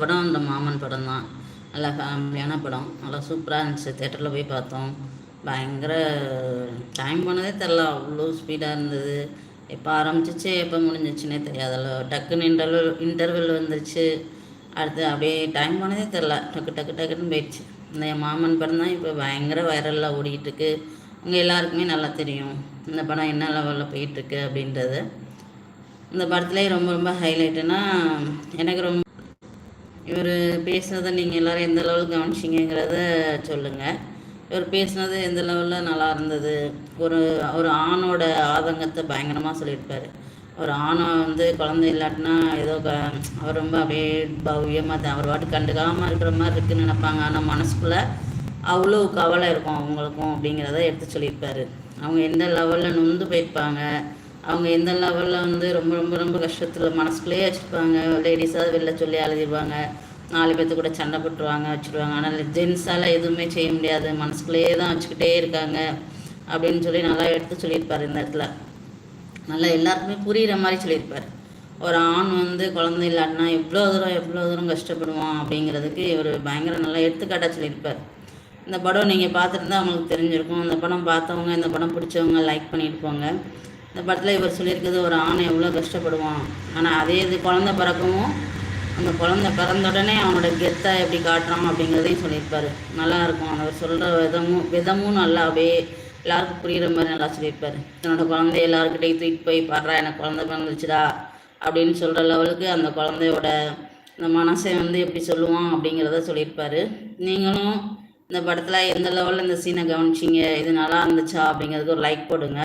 படம் இந்த மாமன் படம் தான். நல்லா ஃபேமிலியான படம். நல்லா சூப்பராக இருந்துச்சு. தேட்டரில் போய் பார்த்தோம். பயங்கர டைம் போனதே தெரில அவ்வளோ ஸ்பீடாக இருந்தது. எப்போ ஆரம்பிச்சிச்சு எப்போ முடிஞ்சிச்சுன்னே தெரியாதல்ல டக்குன்னு இன்டர்வல் இன்டர்வல் வந்துருச்சு. அடுத்து அப்படியே டைம் போனதே தெரில டக்கு டக்கு டக்குன்னு போயிடுச்சு. இந்த என் மாமன் படம் தான் இப்போ பயங்கர வைரலில் ஓடிக்கிட்டுருக்கு உங்கள் எல்லாருக்குமே நல்லா தெரியும். இந்த படம் என்ன லெவலில் போயிட்டுருக்கு அப்படின்றது. இந்த படத்துலேயே ரொம்ப ரொம்ப ஹைலைட்டுனா எனக்கு ரொம்ப இவர் பேசுனதை நீங்கள் எல்லோரும் எந்த லெவலுக்கு கவனிச்சிங்கிறத சொல்லுங்கள் இவர் பேசுனது எந்த லெவலில் நல்லா இருந்தது? ஒரு ஒரு ஆணோட ஆதங்கத்தை பயங்கரமாக சொல்லியிருப்பார். ஒரு ஆணை வந்து குழந்தை இல்லாட்டினா ஏதோ க அவர் ரொம்ப அப்படியே பவ்யமாக அவர் பாட்டு கண்டுக்காமல் இருக்கிற மாதிரி இருக்குன்னு நினைப்பாங்க. ஆனால் மனசுக்குள்ளே அவ்வளோ கவலை இருக்கும் அவங்களுக்கும் அப்படிங்கிறத எடுத்து சொல்லியிருப்பார். அவங்க எந்த லெவலில் நொந்து போயிருப்பாங்க? அவங்க எந்த லெவலில் வந்து ரொம்ப ரொம்ப ரொம்ப கஷ்டத்தில் மனசுக்குள்ளேயே வச்சுருப்பாங்க. லேடிஸாக வெளில சொல்லி அழுதிடுவாங்க நாலு பேர்த்து கூட சண்டை போட்டுருவாங்க வச்சுருவாங்க. ஆனால் ஜென்ஸால் எதுவுமே செய்ய முடியாது. மனசுக்குள்ளேயே தான் வச்சுக்கிட்டே இருக்காங்க. அப்படின்னு சொல்லி நல்லா எடுத்து சொல்லியிருப்பார் இந்த இடத்துல. நல்லா எல்லாருக்குமே புரிகிற மாதிரி சொல்லியிருப்பார். ஒரு ஆண் வந்து குழந்தை இல்லாட்டினா எவ்வளோ தூரம் எவ்வளோ தூரம் கஷ்டப்படுவான் அப்படிங்கிறதுக்கு இவர் பயங்கர நல்லா எடுத்துக்காட்டாக சொல்லியிருப்பார். இந்த படம் நீங்கள் பார்த்துருந்தா அவங்களுக்கு தெரிஞ்சிருக்கும். இந்த படம் பார்த்தவங்க இந்த படம் பிடிச்சவங்க லைக் பண்ணிட்டு போங்க. இந்த படத்தில் இவர் சொல்லியிருக்கிறது ஒரு ஆணை எவ்வளோ கஷ்டப்படுவான். ஆனால் அதே இது குழந்த பிறக்கவும் அந்த குழந்த பிறந்த உடனே அவனோட கெத்தை எப்படி காட்டுறான் அப்படிங்கிறதையும் சொல்லியிருப்பார். நல்லாயிருக்கும் அவர் சொல்கிற விதமும் விதமும் நல்லா அப்படியே எல்லாருக்கும் புரிகிற மாதிரி நல்லா சொல்லியிருப்பார். என்னோடய குழந்தைய எல்லாருக்கிட்டையும் தூக்கிட்டு போய் பாடுறா எனக்கு குழந்த பிறந்துச்சுடா அப்படின்னு சொல்கிற லெவலுக்கு அந்த குழந்தையோட இந்த மனசை வந்து எப்படி சொல்லுவான் அப்படிங்கிறத சொல்லியிருப்பார். நீங்களும் இந்த படத்தில் எந்த லெவலில் இந்த சீனை கவனிச்சிங்க? இது நல்லா இருந்துச்சா அப்படிங்கிறதுக்கு ஒரு லைக் போடுங்க.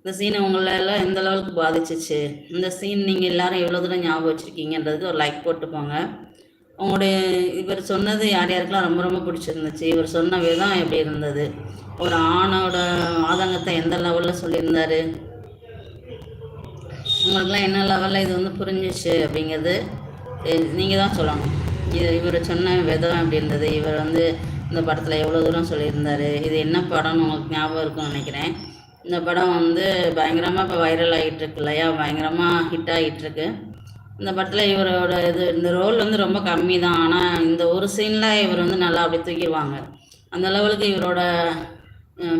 இந்த சீனை உங்களை எல்லாம் எந்த லெவலுக்கு பாதிச்சிச்சு? இந்த சீன் நீங்கள் எல்லாரும் எவ்வளோ தூரம் ஞாபகம் வச்சுருக்கீங்கன்றதுக்கு ஒரு லைக் போட்டு போங்க. உங்களுடைய இவர் சொன்னது யார் யாருக்கெல்லாம் ரொம்ப ரொம்ப பிடிச்சிருந்துச்சு? இவர் சொன்ன விதம் எப்படி இருந்தது? ஒரு ஆணோட ஆதங்கத்தை எந்த லெவலில் சொல்லியிருந்தாரு? உங்களுக்குலாம் என்ன லெவலில் இது வந்து புரிஞ்சிச்சு அப்படிங்கிறது நீங்கள் தான் சொல்லணும். இது இவர் சொன்ன விதம் எப்படி இருந்தது? இவர் வந்து இந்த படத்தில் எவ்வளோ தூரம் சொல்லியிருந்தாரு? இது என்ன படம்னு உங்களுக்கு ஞாபகம் இருக்கும்னு நினைக்கிறேன். இந்த படம் வந்து பயங்கரமாக இப்போ வைரல் ஆகிட்டு இருக்கு இல்லையா? பயங்கரமாக ஹிட் ஆகிட்டுருக்கு இந்த படத்தில் இவரோட இது இந்த ரோல் வந்து ரொம்ப கம்மி தான் ஆனால் இந்த ஒரு சீனில் இவர் வந்து நல்லா அப்படி தூக்கிடுவாங்க. அந்த லெவலுக்கு இவரோட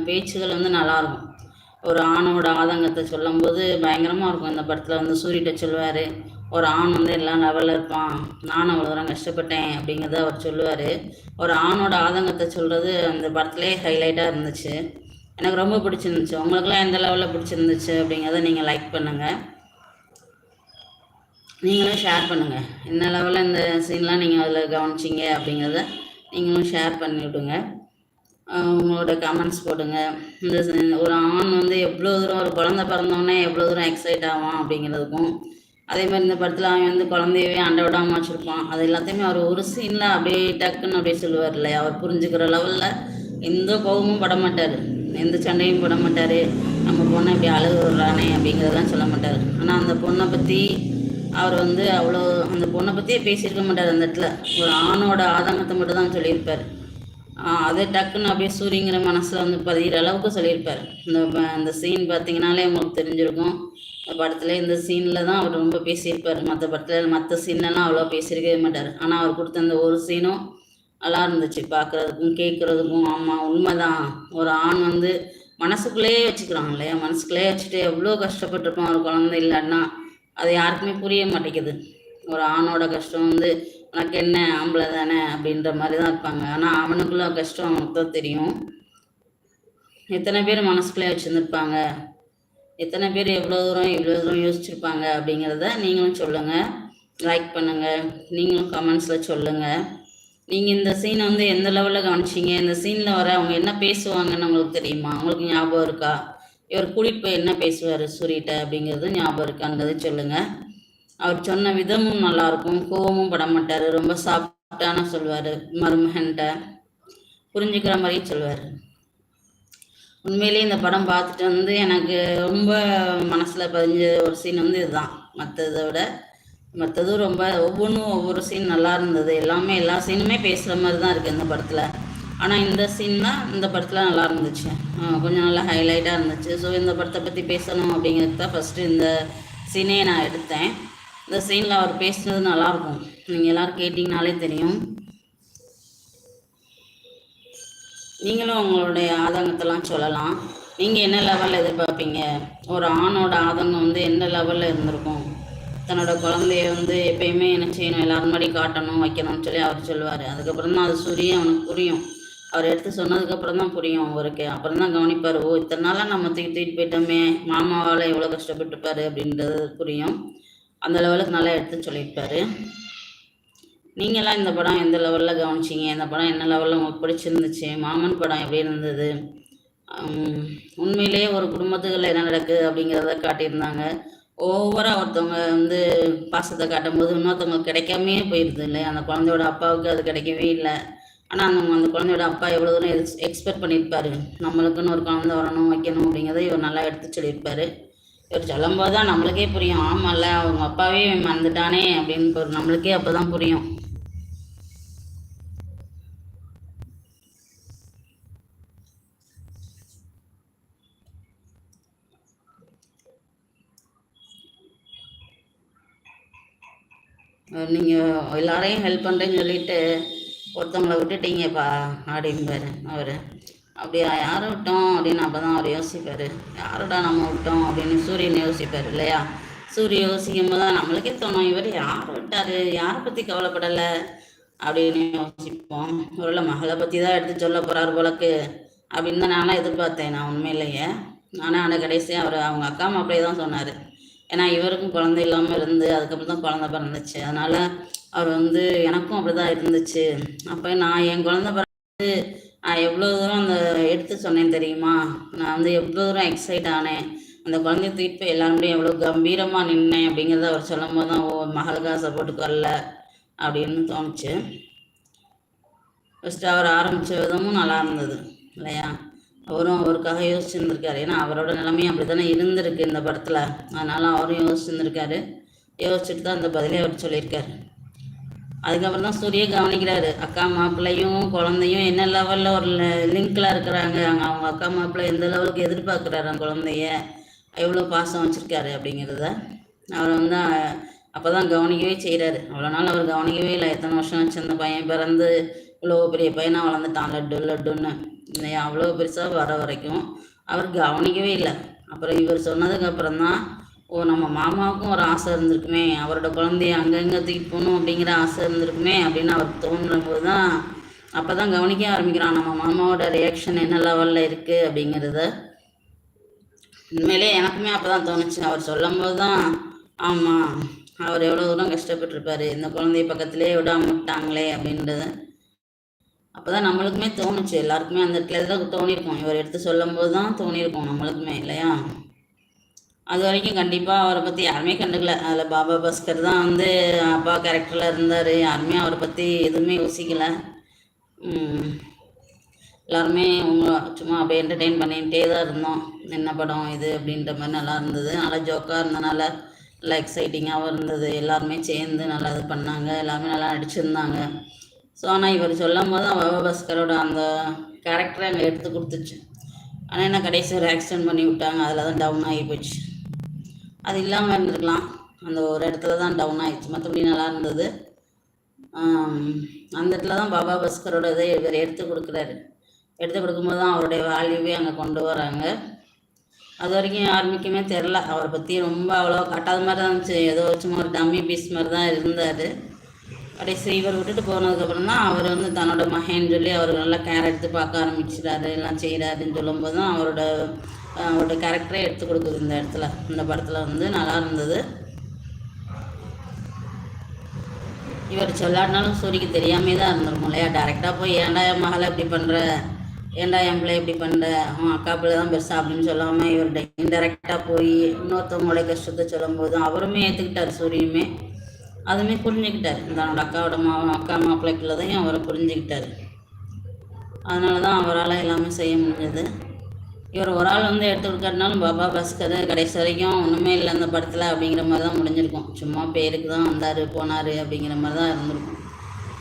பேச்சுகள் வந்து நல்லாயிருக்கும் ஒரு ஆணோட ஆதங்கத்தை சொல்லும்போது பயங்கரமாக இருக்கும். இந்த படத்தில் வந்து சூரியிட்ட சொல்லுவார் ஒரு ஆண் வந்து எல்லா லெவலில் இருப்பான். நானும் அவ்வளோ தூரம் கஷ்டப்பட்டேன் அப்படிங்கிறத அவர் சொல்லுவார். ஒரு ஆணோட ஆதங்கத்தை சொல்கிறது அந்த படத்துலேயே ஹைலைட்டாக இருந்துச்சு. எனக்கு ரொம்ப பிடிச்சிருந்துச்சு. உங்களுக்குலாம் எந்த லெவலில் பிடிச்சிருந்துச்சு அப்படிங்கிறத நீங்கள் லைக் பண்ணுங்கள் நீங்களும் ஷேர் பண்ணுங்கள் என்ன லெவலில் இந்த சீன்லாம் நீங்கள் அதில் கவனிச்சிங்க அப்படிங்கிறத நீங்களும் ஷேர் பண்ணி விடுங்க. உங்களோட கமெண்ட்ஸ் போடுங்க. இந்த ஒரு ஆண் வந்து எவ்வளோ தூரம் ஒரு குழந்த பிறந்தோடனே எவ்வளோ தூரம் எக்ஸைட் ஆவான் அப்படிங்கிறதுக்கும் அதே மாதிரி இந்த படத்தில் அவன் வந்து குழந்தையவே அண்டை விடாமல் வச்சுருப்பான். அது எல்லாத்தையுமே அவர் ஒரு சீனில் அப்படியே டக்குன்னு அப்படியே சொல்லுவார் இல்லையா? அவர் புரிஞ்சுக்கிற லெவலில் எந்த கோபமும் பட மாட்டார். எந்த சண்டையும் போட மாட்டார். நம்ம பொண்ணை இப்படி அழுகு விடுறானே அப்படிங்கிறதெல்லாம் சொல்ல மாட்டார். ஆனால் அந்த பொண்ணை பற்றி அவர் வந்து அவ்வளோ அந்த பொண்ணை பற்றியே பேசியிருக்க மாட்டார் அந்த இடத்துல. ஒரு ஆணோட ஆதங்கத்தை மட்டும் தான் சொல்லியிருப்பார். அதே அது டக்குன்னு அப்படியே சூரியங்கிற மனசில் வந்து பதிகிற அளவுக்கு சொல்லியிருப்பார். இந்த அந்த சீன் பார்த்தீங்கனாலே உங்களுக்கு தெரிஞ்சிருக்கும். இந்த படத்தில் இந்த சீனில் தான் அவர் ரொம்ப பேசியிருப்பார். மற்ற படத்தில் மற்ற சீன்லலாம் அவ்வளோ பேசியிருக்கவே மாட்டார். ஆனால் அவர் கொடுத்த அந்த ஒரு சீனும் நல்லா இருந்துச்சு பார்க்குறதுக்கும் கேட்குறதுக்கும் ஆமாம் உண்மைதான். ஒரு ஆண் வந்து மனசுக்குள்ளேயே வச்சுக்கிறான் இல்லையா? மனசுக்குள்ளேயே வச்சுட்டு எவ்வளோ கஷ்டப்பட்டிருப்பான் ஒரு குழந்தை இல்லைன்னா அது யாருக்குமே புரிய மாட்டேங்குது. ஒரு ஆணோட கஷ்டம் வந்து உனக்கு என்ன ஆம்பளை தானே அப்படின்ற மாதிரி தான் இருப்பாங்க. ஆனால் அவனுக்குள்ள கஷ்டம் அவனுக்கு தான் தெரியும். எத்தனை பேர் மனசுக்குள்ளே வச்சுருந்துருப்பாங்க? எத்தனை பேர் எவ்வளோ தூரம் இவ்வளோ தூரம் யோசிச்சிருப்பாங்க அப்படிங்கிறத நீங்களும் சொல்லுங்கள் லைக் பண்ணுங்கள் நீங்களும் கமெண்ட்ஸில் சொல்லுங்கள் நீங்கள் இந்த சீனை வந்து எந்த லெவலில் கவனிச்சீங்க இந்த சீனில் வர அவங்க என்ன பேசுவாங்கன்னு உங்களுக்கு தெரியுமா? உங்களுக்கு ஞாபகம் இருக்கா? இவர் கூட்டிகிட்டு போய் என்ன பேசுவார் சூரிட்ட அப்படிங்கிறது ஞாபகம் இருக்காங்கிறது சொல்லுங்கள் அவர் சொன்ன விதமும் நல்லாயிருக்கும் கோவமும் பட மாட்டார். ரொம்ப சாஃப்டான சொல்லுவார். மருமகன்கிட்ட புரிஞ்சுக்கிற மாதிரியும் சொல்லுவார். உண்மையிலேயே இந்த படம் பார்த்துட்டு வந்து எனக்கு ரொம்ப மனசில் பதிஞ்ச ஒரு சீன் வந்து இதுதான். மற்றதை விட மற்றதும் ரொம்ப ஒவ்வொன்றும் ஒவ்வொரு சீன் நல்லா இருந்தது. எல்லாமே எல்லா சீனுமே பேசுகிற மாதிரி தான் இருக்குது இந்த படத்தில். ஆனால் இந்த சீன் தான் இந்த படத்தில் நல்லா இருந்துச்சு. கொஞ்சம் நல்லா ஹைலைட்டாக இருந்துச்சு. ஸோ இந்த படத்தை பற்றி பேசணும் அப்படிங்கிறது தான் ஃபஸ்ட்டு இந்த சீனே நான் எடுத்தேன். இந்த சீனில் அவர் பேசுனது நல்லாயிருக்கும் நீங்கள் எல்லோரும் கேட்டிங்கனாலே தெரியும். நீங்களும் உங்களுடைய ஆதங்கத்தெல்லாம் சொல்லலாம். நீங்கள் என்ன லெவலில் எதிர்பார்ப்பீங்க? ஒரு ஆணோட ஆதங்கம் வந்து எந்த லெவலில் இருந்திருக்கும்? தன்னோட குழந்தைய வந்து எப்பயுமே என்ன செய்யணும் எல்லாரும் முன்னாடி காட்டணும் வைக்கணும்னு சொல்லி அவர் சொல்லுவார். அதுக்கப்புறம் தான் அது சூரிய அவனுக்கு புரியும். அவர் எடுத்து சொன்னதுக்கப்புறம் தான் புரியும் அவருக்கு. அப்புறம் தான் கவனிப்பார் ஓ இத்தனை நாளாக நம்ம தூக்கி தூக்கிட்டு போயிட்டோமே மாமாவால் எவ்வளோ கஷ்டப்பட்டுப்பாரு? அப்படின்றது புரியும். அந்த லெவலுக்கு நல்லா எடுத்து சொல்லியிருப்பாரு. நீங்களாம் இந்த படம் எந்த லெவலில் கவனிச்சிங்க? இந்த படம் என்ன லெவலில் உங்களுக்கு பிடிச்சிருந்துச்சு? மாமன் படம் எப்படி இருந்தது? உண்மையிலேயே ஒரு குடும்பத்துக்குள்ள என்ன நடக்குது அப்படிங்கிறத காட்டியிருந்தாங்க. ஓவராக ஒருத்தவங்க வந்து பாசத்தை காட்டும் போது இன்னொருத்தவங்க கிடைக்காமே போயிடுது இல்லை அந்த குழந்தையோட அப்பாவுக்கு அது கிடைக்கவே இல்லை. ஆனால் அந்த அந்த குழந்தையோட அப்பா எவ்வளோ தூரம் எக்ஸ் எக்ஸ்பெக்ட் பண்ணியிருப்பாரு? நம்மளுக்குன்னு ஒரு குழந்தை வரணும் வைக்கணும் அப்படிங்கிறத இவர் நல்லா எடுத்து சொல்லியிருப்பாரு. இவர் சொல்லும்போது தான் நம்மளுக்கே புரியும். ஆமாம்ல அவங்க அப்பாவே மறந்துட்டானே அப்படின்னு நம்மளுக்கே அப்போ தான் புரியும். நீங்கள் எல்லாரையும் ஹெல்ப் பண்ணுறேன்னு சொல்லிட்டு ஒருத்தவங்கள விட்டுட்டீங்கப்பா அப்படிம்பாரு அவர். அப்படியா யாரை விட்டோம் அப்படின்னு அப்போ தான் அவர் யோசிப்பார். யாரோட நம்ம விட்டோம் அப்படின்னு சூரியன் யோசிப்பார் இல்லையா? சூரியன் யோசிக்கும் போது தான் நம்மளுக்கே தோணும் இவர் யாரை விட்டார்? யாரை பற்றி கவலைப்படலை? அப்படின்னு யோசிப்போம். ஒருவேளை மகளை பற்றி தான் எடுத்து சொல்ல போகிறார் போலக்கு அப்படின்னு தான் நானும் எதிர்பார்த்தேன். நான் உண்மையிலேயே. ஆனால் ஆனால் கடைசியாக அவர் அவங்க அக்கா மாப்பிள்ளையே தான் சொன்னார். ஏன்னா இவருக்கும் குழந்தை இல்லாமல் இருந்து அதுக்கப்புறம் தான் குழந்த பிறந்துச்சு. அதனால் அவர் வந்து எனக்கும் அப்படி தான் இருந்துச்சு. அப்போ நான் என் குழந்த பிறந்து நான் எவ்வளோ தூரம் அந்த எடுத்து சொன்னேன் தெரியுமா? நான் வந்து எவ்வளோ தூரம் எக்ஸைட் ஆனேன். அந்த குழந்தைய தூக்கிட்டு போய் எல்லாருமே எவ்வளோ கம்பீரமாக நின்னேன் அப்படிங்கிறத அவர் சொல்லும் போது தான் ஓ மகளுக்காக சப்போர்ட்டுக்கு வரல அப்படின்னு தோணுச்சு. ஃபஸ்ட்டு அவர் ஆரம்பித்த விதமும் நல்லா இருந்தது இல்லையா? அவரும் அவருக்காக யோசிச்சுருந்துருக்காரு. ஏன்னா அவரோட நிலைமையும் அப்படி தானே இருந்திருக்கு இந்த படத்தில். அதனால் அவரும் யோசிச்சுருந்துருக்காரு. யோசிச்சுட்டு தான் அந்த பதிலே அவர் சொல்லியிருக்காரு. அதுக்கப்புறம் தான் சூரிய கவனிக்கிறாரு. அக்கா மாப்பிள்ளையும் குழந்தையும் என்ன லெவலில் ஒரு லிங்கில் இருக்கிறாங்க? அங்கே அவங்க அக்கா மாப்பிள்ளை எந்த லெவலுக்கு எதிர்பார்க்குறாரு அந்த குழந்தைய? எவ்வளோ பாசம் வச்சுருக்காரு அப்படிங்கிறத அவர் வந்து அப்போ தான் கவனிக்கவே செய்கிறாரு அவ்வளோ நாள் அவர் கவனிக்கவே இல்லை. எத்தனை வருஷம் வச்சு அந்த பையன் பிறந்து? இவ்வளோ பெரிய பையனாக வளர்ந்துட்டான் லட்டு லட்டுன்னு இல்லையா அவ்வளோ பெருசாக வர வரைக்கும் அவர் கவனிக்கவே இல்லை. அப்புறம் இவர் சொன்னதுக்கப்புறம் தான் ஓ நம்ம மாமாவுக்கும் ஒரு ஆசை இருந்திருக்குமே அவரோட குழந்தைய அங்கங்கே தூக்கிட்டு போகணும் அப்படிங்கிற ஆசை இருந்திருக்குமே அப்படின்னு அவருக்கு தோன்ற போது தான் அப்போ தான் கவனிக்க ஆரம்பிக்கிறான் நம்ம மாமாவோட ரியாக்ஷன் என்ன லெவலில் இருக்குது அப்படிங்கிறத. உண்மையிலே எனக்குமே அப்போ தான் தோணுச்சு. அவர் சொல்லும் போது தான் ஆமாம் அவர் எவ்வளோ தூரம் கஷ்டப்பட்டுருப்பாரு இந்த குழந்தைய பக்கத்துலேயே விடாம விட்டாங்களே அப்படின்றது. அப்போ தான் நம்மளுக்குமே தோணுச்சு. எல்லாருக்குமே அந்த இடத்துல தான் தோணியிருக்கோம் இவர் எடுத்து சொல்லும் போது தான் தோணியிருக்கோம் நம்மளுக்குமே இல்லையா? அது வரைக்கும் கண்டிப்பாக அவரை பற்றி யாருமே கண்டுக்கல. அதில் பாபா பாஸ்கர் தான் வந்து அப்பா கேரக்டரில் இருந்தார். யாருமே அவரை பற்றி எதுவுமே யோசிக்கலை. எல்லாருமே உங்க சும்மா அப்படியே என்டர்டெயின் பண்ணிகிட்டே தான் இருந்தோம். என்ன படம் இது அப்படின்ற மாதிரி நல்லா இருந்தது. நல்லா ஜோக்காக இருந்தனால நல்லா எக்ஸைட்டிங்காகவும் இருந்தது. எல்லாருமே சேர்ந்து நல்லா இது பண்ணாங்க. எல்லாருமே நல்லா நடிச்சிருந்தாங்க. ஸோ ஆனால் இவர் சொல்லும் போது தான் பாஸ்கரோட அந்த கேரக்டரை அங்கே எடுத்து கொடுத்துச்சு. ஆனால் என்ன கடைசி ஒரு ஆக்சிடென்ட் பண்ணி விட்டாங்க அதில் தான் டவுன் ஆகி போச்சு. அது இல்லாமல் இருந்திருக்கலாம். அந்த ஒரு இடத்துல தான் டவுன் ஆகிடுச்சு மற்றபடி நல்லா இருந்தது. அந்த இடத்துல தான் பாபா பாஸ்கரோட இதை இவர் எடுத்து கொடுக்குறாரு. எடுத்து கொடுக்கும்போது தான் அவருடைய வேல்யூவே அங்கே கொண்டு வராங்க. அது வரைக்கும் யாருமேக்குமே தெரில அவரை பற்றி ரொம்ப அவ்வளோ கட்டாத மாதிரி தான் இருந்துச்சு. ஏதோ சும்மா ஒரு டம்மி பீஸ் மாதிரி தான் இருந்தார். கடைசி இவர் விட்டுட்டு போனதுக்கப்புறம் தான் அவர் வந்து தன்னோட மகன் சொல்லி அவர் நல்லா கேர் எடுத்து பார்க்க ஆரம்பிச்சிட்டாரு எல்லாம் செய்கிறாருன்னு சொல்லும்போது தான் அவரோட அவரோட கேரக்டரே எடுத்து கொடுக்குது இந்த இடத்துல. இந்த படத்தில் வந்து நல்லா இருந்தது. இவர் சொல்லாட்டினாலும் சூரிக்கு தெரியாமே தான் இருந்திருக்கும் இல்லையா? டேரெக்டாக போய் ஏன்டா என் மகளை இப்படி பண்ணுற ஏன்டா என் பிள்ளை இப்படி பண்ணுற அவன் அக்கா பிள்ளை தான் பெருசா அப்படின்னு சொல்லாமல் இவர் இன்டெரக்டாக போய் இன்னொருத்தவங்களுடைய கஷ்டத்தை சொல்லும்போது அவருமே ஏற்றுக்கிட்டார் சூரியுமே அதுவுமே புரிஞ்சுக்கிட்டார். தன்னோட அக்காவோட மா அக்கா மாப்பிள்ளைக்குள்ளதையும் அவரை புரிஞ்சுக்கிட்டார். அதனால தான் அவரால் எல்லாமே செய்ய முடிஞ்சது. இவர் ஒரு ஆள் வந்து எடுத்து கொடுக்கறதுனாலும் பாபா பஸ்கர் கடைசி வரைக்கும் ஒன்றுமே இல்லை அந்த படத்தில் அப்படிங்கிற மாதிரி தான் முடிஞ்சிருக்கும். சும்மா பேருக்கு தான் வந்தார் போனார் அப்படிங்கிற மாதிரி தான் இருந்திருக்கும்.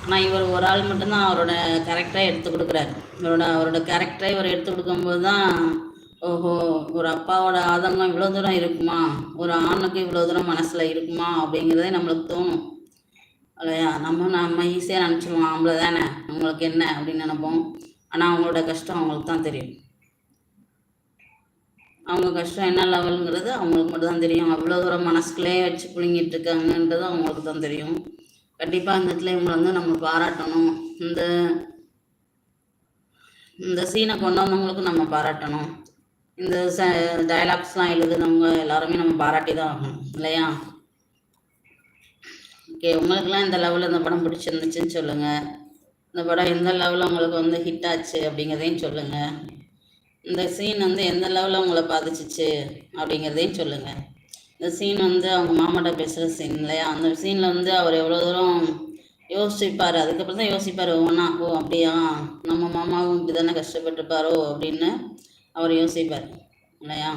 ஆனால் இவர் ஒரு ஆள் மட்டும்தான் அவரோட கேரக்டரை எடுத்து கொடுக்குறாரு. இவரோட அவரோட கேரக்டரை இவர் எடுத்து கொடுக்கும்போது தான் ஓஹோ ஒரு அப்பாவோட ஆதங்கம் இவ்வளோ தூரம் இருக்குமா? ஒரு ஆணுக்கு இவ்வளோ தூரம் மனசில் இருக்குமா? அப்படிங்கிறதே நம்மளுக்கு தோணும். இல்லையா? நம்ம நம்ம ஈஸியாக நினச்சிடுவோம் ஆம்பளை தானே? அவங்களுக்கு என்ன? அப்படின்னு நினைப்போம். ஆனால் அவங்களோட கஷ்டம் அவங்களுக்கு தான் தெரியும். அவங்க கஷ்டம் என்ன லெவலுங்கிறது அவங்களுக்கு மட்டும் தான் தெரியும். அவ்வளோ தூரம் மனசுக்குள்ளே வச்சு புழுங்கிட்டு இருக்காங்கன்றது அவங்களுக்கு தான் தெரியும். கண்டிப்பாக அந்த இடத்துல இவங்களை வந்து நம்ம பாராட்டணும். இந்த இந்த சீனை கொண்டு வந்தவங்களுக்கும் நம்ம பாராட்டணும். இந்த ச டயலாக்ஸ்லாம் எழுதுனவங்க எல்லாருமே நம்ம பாராட்டி தான் ஆகணும் இல்லையா? ஓகே உங்களுக்குலாம் இந்த லெவலில் இந்த படம் பிடிச்சிருந்துச்சுன்னு சொல்லுங்கள் இந்த படம் எந்த லெவலில் உங்களுக்கு வந்து ஹிட் ஆச்சு அப்படிங்கிறதையும் சொல்லுங்கள் இந்த சீன் வந்து எந்த லெவலில் உங்களை பாதிச்சிச்சு அப்படிங்கிறதையும் சொல்லுங்கள் இந்த சீன் வந்து அவங்க மாமாட்ட பேசுகிற சீன் இல்லையா? அந்த சீனில் வந்து அவர் எவ்வளோ தூரம் யோசிப்பார் அதுக்கப்புறம் தான் யோசிப்பார் ஒவ்வொன்றா ஓ அப்படியா? நம்ம மாமாவும் இப்படி தானே கஷ்டப்பட்டுருப்பாரோ? அப்படின்னு அவர் யோசிப்பார் இல்லையா?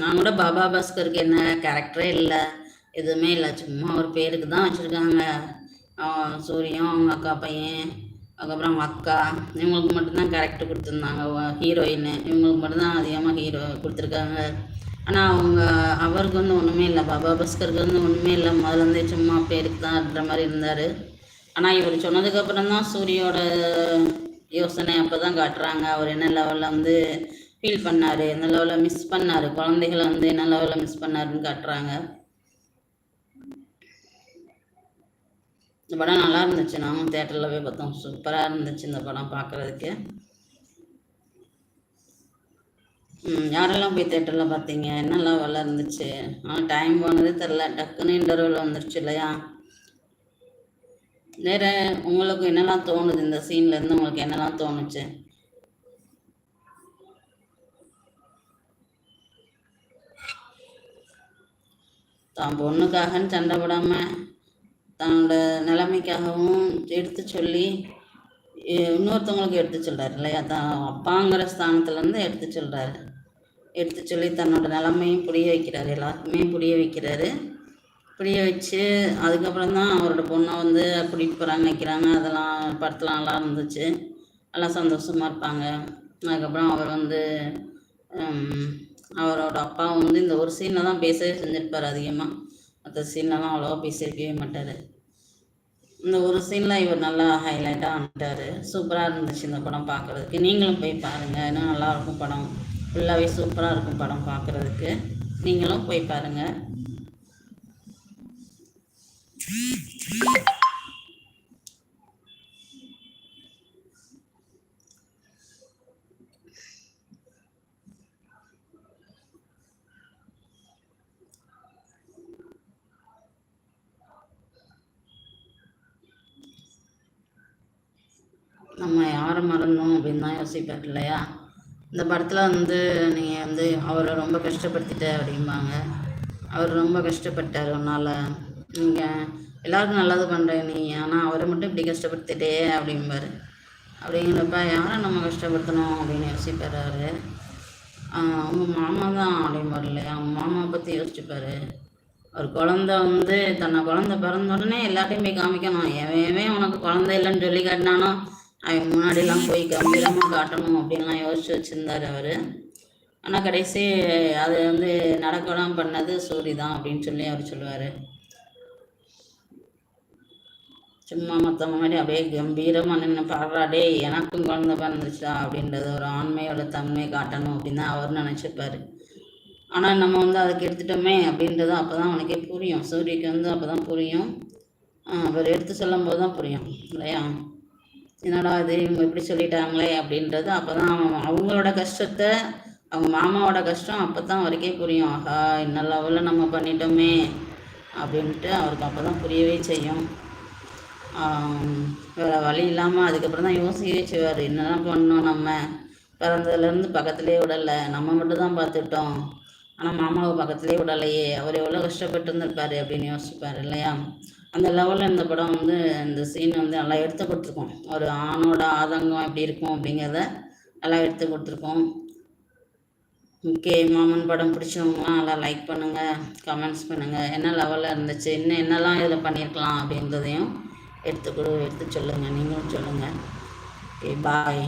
நான் கூட பாபா பாஸ்கருக்கு என்ன கேரக்டரே இல்லை எதுவுமே இல்லை. சும்மா ஒரு பேருக்கு தான் வச்சுருக்காங்க. சூரியம் அவங்க அக்கா பையன் அதுக்கப்புறம் அவங்க அக்கா. இவங்களுக்கு மட்டும்தான் கேரக்டர் கொடுத்துருந்தாங்க. ஹீரோயின் இவங்களுக்கு மட்டும்தான் அதிகமாக ஹீரோ கொடுத்துருக்காங்க. ஆனால் அவங்க அவருக்கு வந்து ஒன்றுமே இல்லை. பாபா பாஸ்கருக்கு வந்து ஒன்றுமே இல்லை. முதல்ல வந்து சும்மா பேருக்கு தான் மாதிரி இருந்தார். ஆனால் இவர் சொன்னதுக்கப்புறம் தான் சூரியோட யோசனை அப்போ தான் காட்டுறாங்க. அவர் என்ன லெவலில் வந்து ஃபீல் பண்ணார் என்ன லெவலில் மிஸ் பண்ணார் குழந்தைகளை வந்து என்ன லெவலில் மிஸ் பண்ணாருன்னு காட்டுறாங்க. இந்த படம் நல்லா இருந்துச்சு. நானும் தேட்டரில் போய் பார்த்தோம். சூப்பராக இருந்துச்சு இந்த படம் பார்க்குறதுக்கு. யாரெல்லாம் போய் தேட்டரில் பார்த்தீங்க? என்னெல்லாம் வேலை இருந்துச்சு? ஆனால் டைம் போனதே தெரில டக்குன்னு இன்டர்வல் வந்துருச்சு இல்லையா? வேற உங்களுக்கு என்னெல்லாம் தோணுது? இந்த சீன்லேருந்து உங்களுக்கு என்னெல்லாம் தோணுச்சு? தான் பொண்ணுக்காகன்னு சண்டை போடாமல் தன்னோட நிலைமைக்காகவும் எடுத்து சொல்லி இன்னொருத்தவங்களுக்கு எடுத்து சொல்கிறார் இல்லையா? தான் அப்பாங்கிற ஸ்தானத்துலேருந்து எடுத்து சொல்கிறாரு எடுத்து சொல்லி தன்னோட நிலமையும் புரிய வைக்கிறாரு எல்லாருக்குமே புரிய வைக்கிறாரு. புரிய வச்சு அதுக்கப்புறம் தான் அவரோட பொண்ணை வந்து கூட்டிகிட்டு போகிறாங்க நிற்கிறாங்க அதெல்லாம் படத்தில் நல்லா இருந்துச்சு. நல்லா சந்தோஷமாக இருப்பாங்க. அதுக்கப்புறம் அவர் வந்து அவரோட அப்பா வந்து இந்த ஒரு சீனில் தான் பேசவே செஞ்சுருப்பார் அதிகமாக மற்ற சீன்லலாம் அவ்வளோவா பேசியிருக்கவே மாட்டார். இந்த ஒரு சீனில் இவர் நல்லா ஹைலைட்டாக வந்துட்டார். சூப்பராக இருந்துச்சு இந்த படம் பார்க்குறதுக்கு. நீங்களும் போய் பாருங்கள் இன்னும் நல்லாயிருக்கும் படம். ஃபுல்லாகவே சூப்பராக இருக்கும் படம் பார்க்குறதுக்கு. நீங்களும் போய் பாருங்கள் நம்ம யாரை மறந்தோம் அப்படின்னு தான் யோசிப்பார் இல்லையா? இந்த படத்தில் வந்து நீங்கள் வந்து அவரை ரொம்ப கஷ்டப்படுத்திட்ட அப்படிம்பாங்க. அவர் ரொம்ப கஷ்டப்பட்டார் உன்னால். நீங்கள் எல்லாருக்கும் நல்லது பண்ணுற நீ ஆனால் அவரை மட்டும் இப்படி கஷ்டப்படுத்திட்டே அப்படிம்பார். அப்படிங்கிறப்ப யாரை நம்ம கஷ்டப்படுத்தணும் அப்படின்னு யோசிப்பார் அவர். அவங்க மாமா தான் அப்படிம்பார் இல்லையா? அவங்க மாமாவை பற்றி யோசிச்சுப்பார். ஒரு குழந்த வந்து தன்னை குழந்த பிறந்த உடனே எல்லாத்தையும் போய் காமிக்கணும். எவன் உனக்கு குழந்தை இல்லைன்னு சொல்லி காட்டினானோ அவன் முன்னாடிலாம் போய் கம்பீரமாக காட்டணும் அப்படின்லாம் யோசிச்சு வச்சுருந்தார் அவர். ஆனால் கடைசி அது வந்து நடக்கலாம் பண்ணது சூரி தான் அப்படின்னு சொல்லி அவர் சொல்லுவார். சும்மா மற்றவங்க மாதிரி அப்படியே கம்பீரமாக நின்று பாடுறாடே எனக்கும் குழந்தை பிறந்துச்சா அப்படின்றது ஒரு ஆண்மையோட தன்மை காட்டணும் அப்படின்னு தான் அவர் நினச்சிருப்பார். ஆனால் நம்ம வந்து அதுக்கு எடுத்துட்டோமே அப்படின்றது அப்போ தான் அவனுக்கே புரியும். சூரியக்கு வந்து அப்போ தான் புரியும் அவர் எடுத்து சொல்லும் போது தான் புரியும் இல்லையா? என்னடா இது? இவங்க இப்படி சொல்லிட்டாங்களே அப்படின்றது அப்போ தான் அவங்களோட கஷ்டத்தை அவங்க மாமாவோட கஷ்டம் அப்போ தான் அவருக்கே புரியும். ஆஹா இன்ன லெவலில் நம்ம பண்ணிட்டோமே அப்படின்ட்டு அவருக்கு அப்போ தான் புரியவே செய்யும். வேறு வழி இல்லாமல் அதுக்கப்புறம் தான் யோசிக்கவே செய்வார். என்னதான் பண்ணோம் நம்ம? பிறந்ததுலேருந்து பக்கத்துலேயே விடலை. நம்ம மட்டும் தான் பார்த்துட்டோம் ஆனால் மாமாவை பக்கத்துலேயே விடலையே. அவர் எவ்வளோ கஷ்டப்பட்டு இருந்திருப்பாரு அப்படின்னு யோசிப்பார் இல்லையா? அந்த லெவலில் இந்த படம் வந்து இந்த சீன் வந்து நல்லா எடுத்து கொடுத்துருக்கோம். ஒரு ஆணோட ஆதங்கம் எப்படி இருக்கும் அப்படிங்கிறத நல்லா எடுத்து கொடுத்துருக்கோம். ஓகே மாமன் படம் பிடிச்சவங்களாம் நல்லா லைக் பண்ணுங்கள் கமெண்ட்ஸ் பண்ணுங்கள் என்ன லெவலில் இருந்துச்சு இன்னும் என்னெல்லாம் இதில் பண்ணியிருக்கலாம் அப்படின்றதையும் எடுத்து கொடு எடுத்து சொல்லுங்கள் நீங்களும் சொல்லுங்கள் ஓகே பாய்